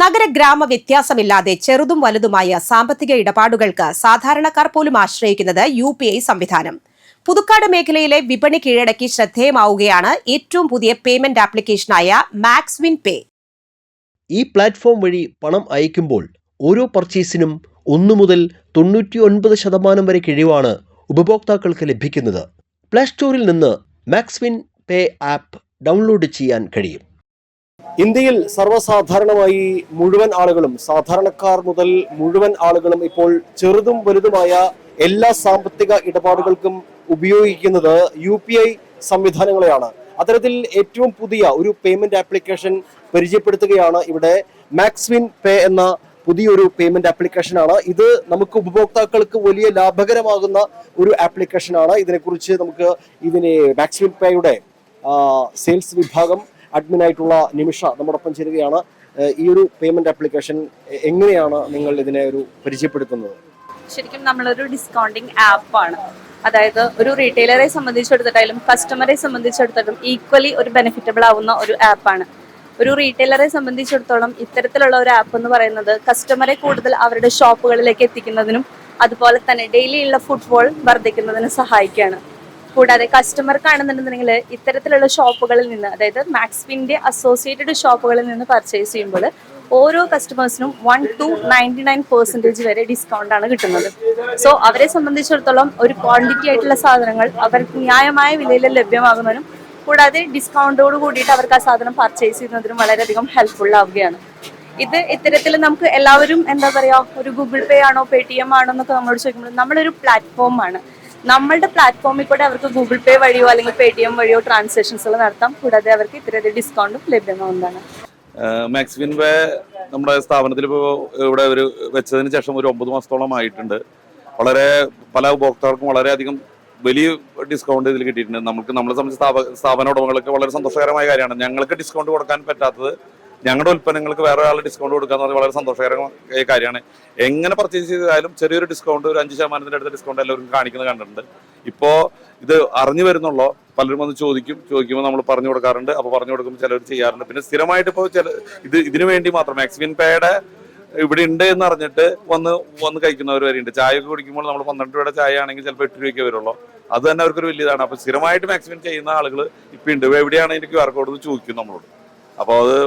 നഗര ഗ്രാമ വ്യത്യാസമില്ലാതെ ചെറുതും വലുതുമായ സാമ്പത്തിക ഇടപാടുകൾക്ക് സാധാരണക്കാർ പോലും ആശ്രയിക്കുന്നത് യു പി ഐ സംവിധാനം. പുതുക്കാട് മേഖലയിലെ വിപണി കീഴടക്കി ശ്രദ്ധേയമാവുകയാണ് ഏറ്റവും പുതിയ പേയ്മെന്റ് ആപ്ലിക്കേഷനായ മാക്സ് വിൻ പേ. ഈ പ്ലാറ്റ്ഫോം വഴി പണം അയക്കുമ്പോൾ ഓരോ പർച്ചേസിനും ഒന്നു മുതൽ തൊണ്ണൂറ്റി ഒൻപത് ശതമാനം വരെ കിഴിവാണ് ഉപഭോക്താക്കൾക്ക് ലഭിക്കുന്നത്. പ്ലേ സ്റ്റോറിൽ നിന്ന് മാക്സ്വിൻ പേ ആപ്പ് ഡൗൺലോഡ് ചെയ്യാൻ കഴിയും. ഇന്ത്യയിൽ സർവസാധാരണമായി മുഴുവൻ ആളുകളും സാധാരണക്കാർ മുതൽ മുഴുവൻ ആളുകളും ഇപ്പോൾ ചെറുതും വലുതുമായ എല്ലാ സാമ്പത്തിക ഇടപാടുകൾക്കും ഉപയോഗിക്കുന്നത് യു പി ഐ സംവിധാനങ്ങളെയാണ്. അത്തരത്തിൽ ഏറ്റവും പുതിയ ഒരു പേയ്മെന്റ് ആപ്ലിക്കേഷൻ പരിചയപ്പെടുത്തുകയാണ് ഇവിടെ മാക്സ്വിൻ പേ എന്ന പുതിയൊരു പേയ്മെന്റ് ആപ്ലിക്കേഷൻ ആണ്. ഇത് നമുക്ക് ഉപഭോക്താക്കൾക്ക് വലിയ ലാഭകരമാകുന്ന ഒരു ആപ്ലിക്കേഷൻ ആണ്. ഇതിനെക്കുറിച്ച് നമുക്ക് ഇതിനെ മാക്സ്വിൻ പേയുടെ സെയിൽസ് വിഭാഗം അഡ്മിൻ ആയിട്ടുള്ള നിമിഷ നമ്മോടൊപ്പം ചേരുകയാണ്. ഈ ഒരു പേയ്മെന്റ് ആപ്ലിക്കേഷൻ എങ്ങനെയാണ് നിങ്ങൾ ഇതിനെ ഒരു പരിചയപ്പെടുത്തുന്നത്? ശരിക്കും നമ്മളൊരു ഡിസ്കൗണ്ടിങ് ആപ്പാണ് അതായത് ഒരു റീറ്റെയിലറെ സംബന്ധിച്ചിടത്തോളം കസ്റ്റമറെ സംബന്ധിച്ചിടത്തോളം ഈക്വലി ഒരു ബെനിഫിറ്റബിൾ ആവുന്ന ഒരു ആപ്പാണ് ഒരു റീറ്റെയിലറെ സംബന്ധിച്ചിടത്തോളം ഇത്തരത്തിലുള്ള ഒരു ആപ്പ് എന്ന് പറയുന്നത് കസ്റ്റമറെ കൂടുതൽ അവരുടെ ഷോപ്പുകളിലേക്ക് എത്തിക്കുന്നതിനും അതുപോലെ തന്നെ ഡെയിലി ഉള്ള ഫുട്ബോൾ വർദ്ധിക്കുന്നതിനും സഹായിക്കുകയാണ്. കൂടാതെ കസ്റ്റമർക്കാണെന്നുണ്ടെന്നുണ്ടെങ്കിൽ ഇത്തരത്തിലുള്ള ഷോപ്പുകളിൽ നിന്ന് അതായത് മാക്സ്വിന്റെ അസോസിയേറ്റഡ് ഷോപ്പുകളിൽ നിന്ന് പർച്ചേസ് ചെയ്യുമ്പോൾ ഓരോ കസ്റ്റമേഴ്സിനും one two ninety nine percentage വരെ ഡിസ്കൗണ്ട് ആണ് കിട്ടുന്നത്. സോ അവരെ സംബന്ധിച്ചിടത്തോളം ഒരു ക്വാണ്ടിറ്റി ആയിട്ടുള്ള സാധനങ്ങൾ അവർക്ക് ന്യായമായ വിലയിൽ ലഭ്യമാകുന്നതിനും കൂടാതെ ഡിസ്കൗണ്ടോട് കൂടിയിട്ട് അവർക്ക് ആ സാധനം പർച്ചേസ് ചെയ്യുന്നതിനും വളരെയധികം ഹെൽപ്ഫുൾ ആവുകയാണ്. ഇത് ഇത്തരത്തിൽ നമുക്ക് എല്ലാവരും എന്താ പറയുക ഒരു ഗൂഗിൾ പേ ആണോ പേ ടി എം ആണോ എന്നൊക്കെ നമ്മളോട് ചോദിക്കുമ്പോൾ നമ്മളൊരു പ്ലാറ്റ്ഫോമാണ് നമ്മളുടെ പ്ലാറ്റ്ഫോമിൽ കൂടെ അവർക്ക് ഗൂഗിൾ പേ വഴിയോ അല്ലെങ്കിൽ പേ ടി എം വഴിയോ ട്രാൻസാക്ഷൻസുകൾ നടത്താം. കൂടാതെ അവർക്ക് ഇത്തരത്തിൽ ഡിസ്കൗണ്ടും ലഭ്യമാവുന്നതാണ്. മാക്സിമിൻ വേ നമ്മുടെ സ്ഥാപനത്തിൽ ഇപ്പോൾ ഇവിടെ ഒരു വെച്ചതിന് ശേഷം ഒരു ഒമ്പത് മാസത്തോളം ആയിട്ടുണ്ട്. വളരെ പല ഉപഭോക്താക്കൾക്കും വളരെയധികം വലിയ ഡിസ്കൗണ്ട് ഇതിൽ കിട്ടിയിട്ടുണ്ട്. നമുക്ക് നമ്മളെ സംബന്ധിച്ച് സ്ഥാപന ഉടമകൾക്ക് വളരെ സന്തോഷകരമായ കാര്യമാണ്. ഞങ്ങൾക്ക് ഡിസ്കൗണ്ട് കൊടുക്കാൻ പറ്റാത്തത് ഞങ്ങളുടെ ഉൽപ്പന്നങ്ങൾക്ക് വേറെ ഒരാൾ ഡിസ്കൗണ്ട് കൊടുക്കുക എന്ന് പറഞ്ഞാൽ വളരെ സന്തോഷകരമായ കാര്യമാണ്. എങ്ങനെ പർച്ചേസ് ചെയ്താലും ചെറിയൊരു ഡിസ്കൗണ്ട് ഒരു അഞ്ച് ശതമാനത്തിന്റെ അടുത്ത ഡിസ്കൗണ്ട് എല്ലാവർക്കും കാണിക്കുന്നത് കണ്ടിട്ടുണ്ട്. ഇപ്പോൾ ഇത് അറിഞ്ഞു വരുന്നുള്ളൂ? പലരും വന്ന് ചോദിക്കും. ചോദിക്കുമ്പോൾ നമ്മൾ പറഞ്ഞു കൊടുക്കാറുണ്ട്. അപ്പോൾ പറഞ്ഞു കൊടുക്കുമ്പോൾ ചിലർ ചെയ്യാറുണ്ട്. പിന്നെ സ്ഥിരമായിട്ട് ഇപ്പോൾ ചില ഇത് ഇതിനു വേണ്ടി മാത്രം മാക്സിമിൻ പേയുടെ ഇവിടെ ഉണ്ട് എന്ന് അറിഞ്ഞിട്ട് വന്ന് വന്ന് കഴിക്കുന്നവർ വരെയുണ്ട്. ചായ ഒക്കെ കുടിക്കുമ്പോൾ നമ്മൾ പന്ത്രണ്ട് രൂപയുടെ ചായ ആണെങ്കിൽ ചിലപ്പോൾ എട്ട് രൂപയ്ക്ക് വരുള്ളൂ. അത് തന്നെ അവർക്കൊരു വലിയതാണ്. അപ്പോൾ സ്ഥിരമായിട്ട് മാക്സിമം ചെയ്യുന്ന ആളുകൾ ഇപ്പം ഉണ്ട്. എവിടെയാണ് എനിക്ക് ക്യു ആർ കോഡ് ചോദിക്കും നമ്മളോട്. അപ്പോൾ അത്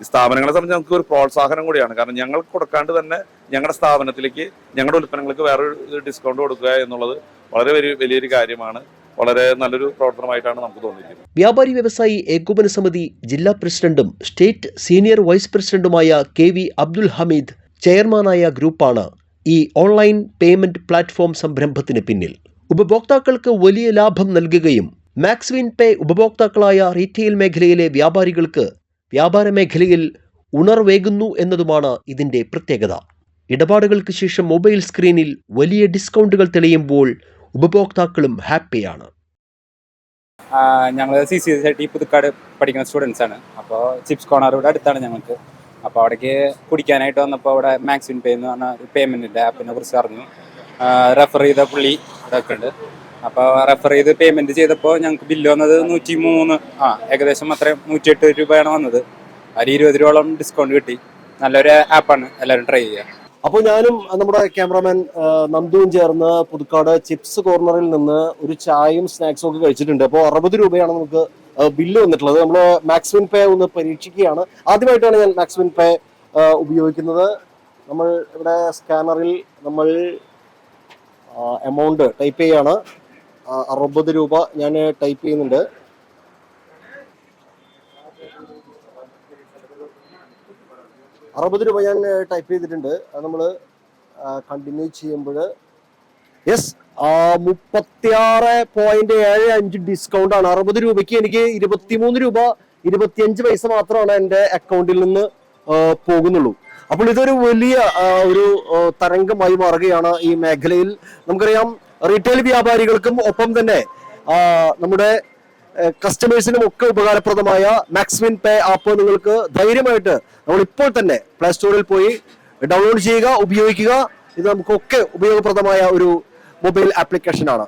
സ്ഥാപനങ്ങളെ സംബന്ധിച്ച് നമുക്ക് ഒരു പ്രോത്സാഹനം കൂടിയാണ്. കാരണം ഞങ്ങൾ കൊടുക്കാണ്ട് തന്നെ ഞങ്ങളുടെ സ്ഥാപനത്തിലേക്ക് ഞങ്ങളുടെ ഉൽപ്പന്നങ്ങൾക്ക് വേറൊരു ഡിസ്കൗണ്ട് കൊടുക്കുക എന്നുള്ളത് വളരെ വലിയ വലിയൊരു കാര്യമാണ്. വളരെ നല്ലൊരു പ്രവർത്തനമായിട്ടാണ് നമുക്ക് തോന്നിയിരിക്കുന്നത്. വ്യാപാരി വ്യവസായി ഏകോപന സമിതി ജില്ലാ പ്രസിഡന്റും സ്റ്റേറ്റ് സീനിയർ വൈസ് പ്രസിഡന്റുമായ കെ വി അബ്ദുൽ ഹമീദ് ചെയർമാനായ ഗ്രൂപ്പാണ് ഈ ഓൺലൈൻ പേയ്മെന്റ് പ്ലാറ്റ്ഫോം സംരംഭത്തിന് പിന്നിൽ. ഉപഭോക്താക്കൾക്ക് വലിയ ലാഭം നൽകുകയും മാക്സ്വിൻ പേ ഉപഭോക്താക്കളായ റീറ്റെയിൽ മേഖലയിലെ വ്യാപാരികൾക്ക് വ്യാപാര മേഖലയിൽ ഉണർവേകുന്നു എന്നതുമാണ് ഇതിന്റെ പ്രത്യേകത. ഇടപാടുകൾക്ക് ശേഷം മൊബൈൽ സ്ക്രീനിൽ വലിയ ഡിസ്കൗണ്ടുകൾ തെളിയുമ്പോൾ ഉപഭോക്താക്കളും ഹാപ്പിയാണ്. ഞങ്ങൾ C C S I T Puthukkad പഠിക്കുന്ന സ്റ്റുഡൻസ് ആണ്. അപ്പോൾ ചിപ്സ് കോർണർ ഇവിടെ അടുത്താണ് ഞങ്ങൾക്ക്. അപ്പോൾ അവിടേക്ക് കുടിക്കാനായിട്ട് വന്നപ്പോൾ അവിടെ മാക്സിൻ പേ എന്ന് പറഞ്ഞ പേയ്മെന്റിന്റെ ആപ്പിനെ കുറിച്ച് അറിഞ്ഞു. റെഫർ ചെയ്ത പുള്ളി ഇവിടെ ഉണ്ട്. അപ്പോൾ റെഫർ ചെയ്ത് പേയ്മെന്റ് ചെയ്തപ്പോൾ ഞങ്ങൾക്ക് ബില്ല് വന്നത് നൂറ്റി മൂന്ന് ആ. ഏകദേശം അത്രയും നൂറ്റിയെട്ട് രൂപയാണ് വന്നത്. അതിൽ ഇരുപത് രൂപയോളം ഡിസ്കൗണ്ട് കിട്ടി. നല്ലൊരു ആപ്പാണ് എല്ലാവരും ട്രൈ ചെയ്യുക അപ്പോൾ ഞാനും നമ്മുടെ ക്യാമറാമാൻ നന്ദുവും ചേർന്ന് പുതുക്കാട് ചിപ്സ് കോർണറിൽ നിന്ന് ഒരു ചായയും സ്നാക്സും ഒക്കെ കഴിച്ചിട്ടുണ്ട്. അപ്പോൾ അറുപത് രൂപയാണ് നമുക്ക് ബില്ല് വന്നിട്ടുള്ളത്. നമ്മൾ മാക്സിമം പേ ഒന്ന് പരീക്ഷിക്കുകയാണ്. ആദ്യമായിട്ടാണ് ഞാൻ മാക്സിമം പേ ഉപയോഗിക്കുന്നത്. നമ്മൾ ഇവിടെ സ്കാനറിൽ നമ്മൾ എമൗണ്ട് ടൈപ്പ് ചെയ്യാണ്. അറുപത് രൂപ ഞാൻ ടൈപ്പ് ചെയ്യുന്നുണ്ട്. അറുപത് രൂപ ഞാൻ ടൈപ്പ് ചെയ്തിട്ടുണ്ട്. അത് നമ്മൾ കണ്ടിന്യൂ ചെയ്യുമ്പോൾ. യെസ് മുപ്പത്തിയാറ് പോയിന്റ് ഏഴ് അഞ്ച് ഡിസ്കൗണ്ട് ആണ്. അറുപത് രൂപയ്ക്ക് എനിക്ക് ഇരുപത്തിമൂന്ന് രൂപ ഇരുപത്തിയഞ്ച് പൈസ മാത്രമാണ് എന്റെ അക്കൗണ്ടിൽ നിന്ന് പോകുന്നുള്ളൂ. അപ്പോൾ ഇതൊരു വലിയ ഒരു തരംഗമായി മാറുകയാണ് ഈ മേഖലയിൽ. നമുക്കറിയാം റീറ്റെയിൽ വ്യാപാരികൾക്കും ഒപ്പം തന്നെ നമ്മുടെ കസ്റ്റമേഴ്സിനും ഒക്കെ ഉപകാരപ്രദമായ മാക്സ്വിൻ പേ ആപ്പ് നിങ്ങൾക്ക് ധൈര്യമായിട്ട് നമ്മൾ ഇപ്പോൾ തന്നെ പ്ലേ സ്റ്റോറിൽ പോയി ഡൗൺലോഡ് ചെയ്യുക ഉപയോഗിക്കുക. ഇത് നമുക്കൊക്കെ ഉപയോഗപ്രദമായ ഒരു മൊബൈൽ ആപ്ലിക്കേഷൻ ആണ്.